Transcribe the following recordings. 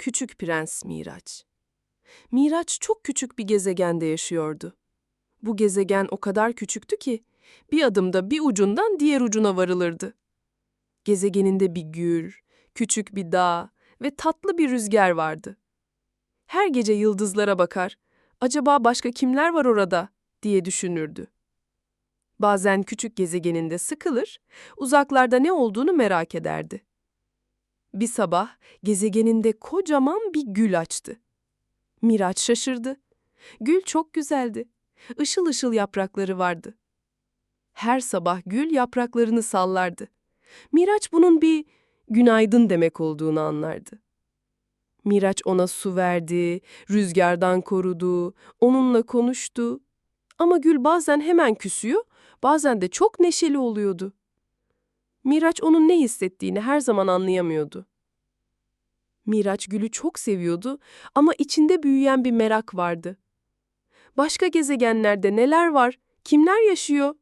Küçük Prens Miraç. Miraç çok küçük bir gezegende yaşıyordu. Bu gezegen o kadar küçüktü ki bir adımda bir ucundan diğer ucuna varılırdı. Gezegeninde bir gül, küçük bir dağ ve tatlı bir rüzgar vardı. Her gece yıldızlara bakar, acaba başka kimler var orada diye düşünürdü. Bazen küçük gezegeninde sıkılır, uzaklarda ne olduğunu merak ederdi. Bir sabah gezegeninde kocaman bir gül açtı. Miraç şaşırdı. Gül çok güzeldi. Işıl ışıl yaprakları vardı. Her sabah gül yapraklarını sallardı. Miraç bunun bir günaydın demek olduğunu anlardı. Miraç ona su verdi, rüzgardan korudu, onunla konuştu. Ama gül bazen hemen küsüyor, bazen de çok neşeli oluyordu. Miraç onun ne hissettiğini her zaman anlayamıyordu. Miraç gülü çok seviyordu ama içinde büyüyen bir merak vardı. Başka gezegenlerde neler var, kimler yaşıyor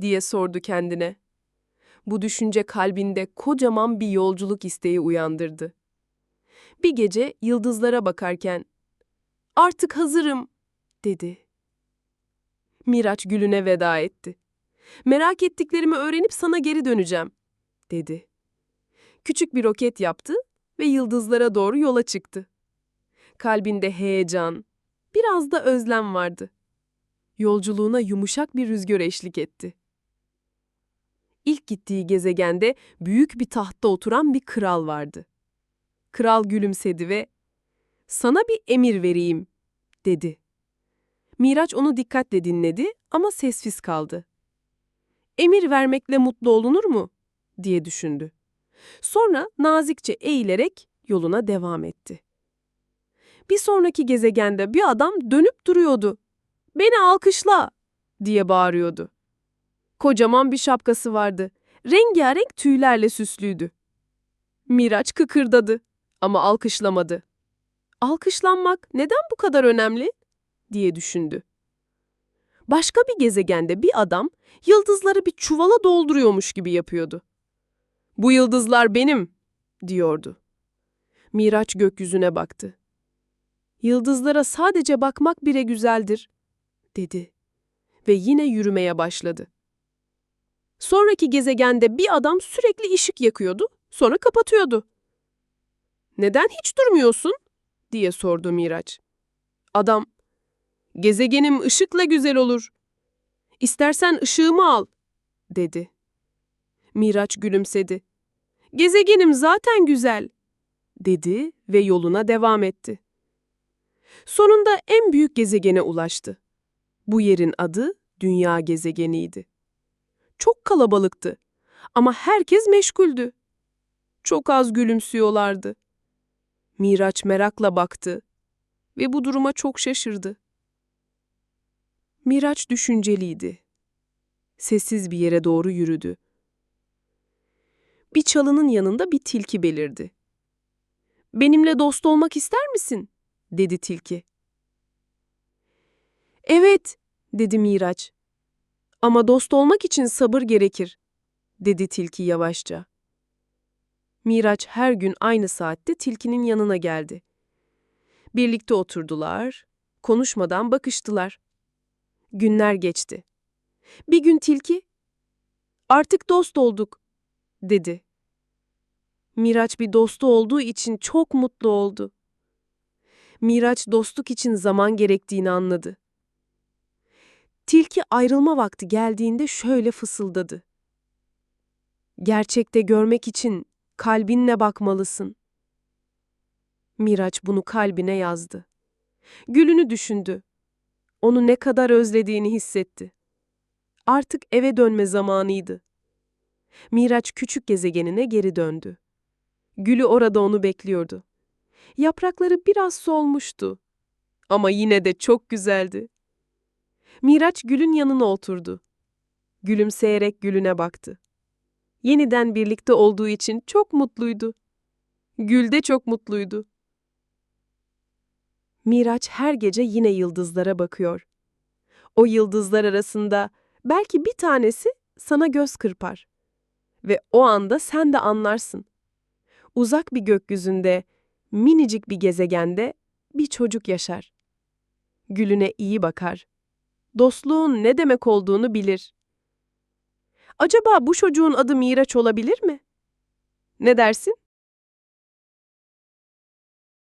diye sordu kendine. Bu düşünce kalbinde kocaman bir yolculuk isteği uyandırdı. Bir gece yıldızlara bakarken, "Artık hazırım." dedi. Miraç gülüne veda etti. "Merak ettiklerimi öğrenip sana geri döneceğim." dedi. Küçük bir roket yaptı ve yıldızlara doğru yola çıktı. Kalbinde heyecan, biraz da özlem vardı. Yolculuğuna yumuşak bir rüzgar eşlik etti. İlk gittiği gezegende büyük bir tahtta oturan bir kral vardı. Kral gülümsedi ve "Sana bir emir vereyim." dedi. Miraç onu dikkatle dinledi ama sessiz kaldı. Emir vermekle mutlu olunur mu? diye düşündü. Sonra nazikçe eğilerek yoluna devam etti. Bir sonraki gezegende bir adam dönüp duruyordu. "Beni alkışla!" diye bağırıyordu. Kocaman bir şapkası vardı. Rengarenk tüylerle süslüydü. Miraç kıkırdadı ama alkışlamadı. Alkışlanmak neden bu kadar önemli? diye düşündü. Başka bir gezegende bir adam yıldızları bir çuvala dolduruyormuş gibi yapıyordu. Bu yıldızlar benim, diyordu. Miraç gökyüzüne baktı. Yıldızlara sadece bakmak bile güzeldir, dedi. Ve yine yürümeye başladı. Sonraki gezegende bir adam sürekli ışık yakıyordu, sonra kapatıyordu. Neden hiç durmuyorsun? diye sordu Miraç. Adam, gezegenim ışıkla güzel olur. İstersen ışığımı al, dedi. Miraç gülümsedi. Gezegenim zaten güzel, dedi ve yoluna devam etti. Sonunda en büyük gezegene ulaştı. Bu yerin adı Dünya gezegeniydi. Çok kalabalıktı ama herkes meşguldü. Çok az gülümsüyorlardı. Miraç merakla baktı ve bu duruma çok şaşırdı. Miraç düşünceliydi. Sessiz bir yere doğru yürüdü. Bir çalının yanında bir tilki belirdi. "Benimle dost olmak ister misin?" dedi tilki. "Evet." dedi Miraç. "Ama dost olmak için sabır gerekir." dedi tilki yavaşça. Miraç her gün aynı saatte tilkinin yanına geldi. Birlikte oturdular, konuşmadan bakıştılar. Günler geçti. Bir gün tilki, "Artık dost olduk." dedi. Miraç bir dostu olduğu için çok mutlu oldu. Miraç dostluk için zaman gerektiğini anladı. Tilki ayrılma vakti geldiğinde şöyle fısıldadı. Gerçekte görmek için kalbinle bakmalısın. Miraç bunu kalbine yazdı. Gülünü düşündü. Onu ne kadar özlediğini hissetti. Artık eve dönme zamanıydı. Miraç küçük gezegenine geri döndü. Gülü orada onu bekliyordu. Yaprakları biraz solmuştu. Ama yine de çok güzeldi. Miraç gülün yanına oturdu. Gülümseyerek gülüne baktı. Yeniden birlikte olduğu için çok mutluydu. Gül de çok mutluydu. Miraç her gece yine yıldızlara bakıyor. O yıldızlar arasında belki bir tanesi sana göz kırpar. Ve o anda sen de anlarsın. Uzak bir gökyüzünde, minicik bir gezegende bir çocuk yaşar. Gülüne iyi bakar. Dostluğun ne demek olduğunu bilir. Acaba bu çocuğun adı Miraç olabilir mi? Ne dersin?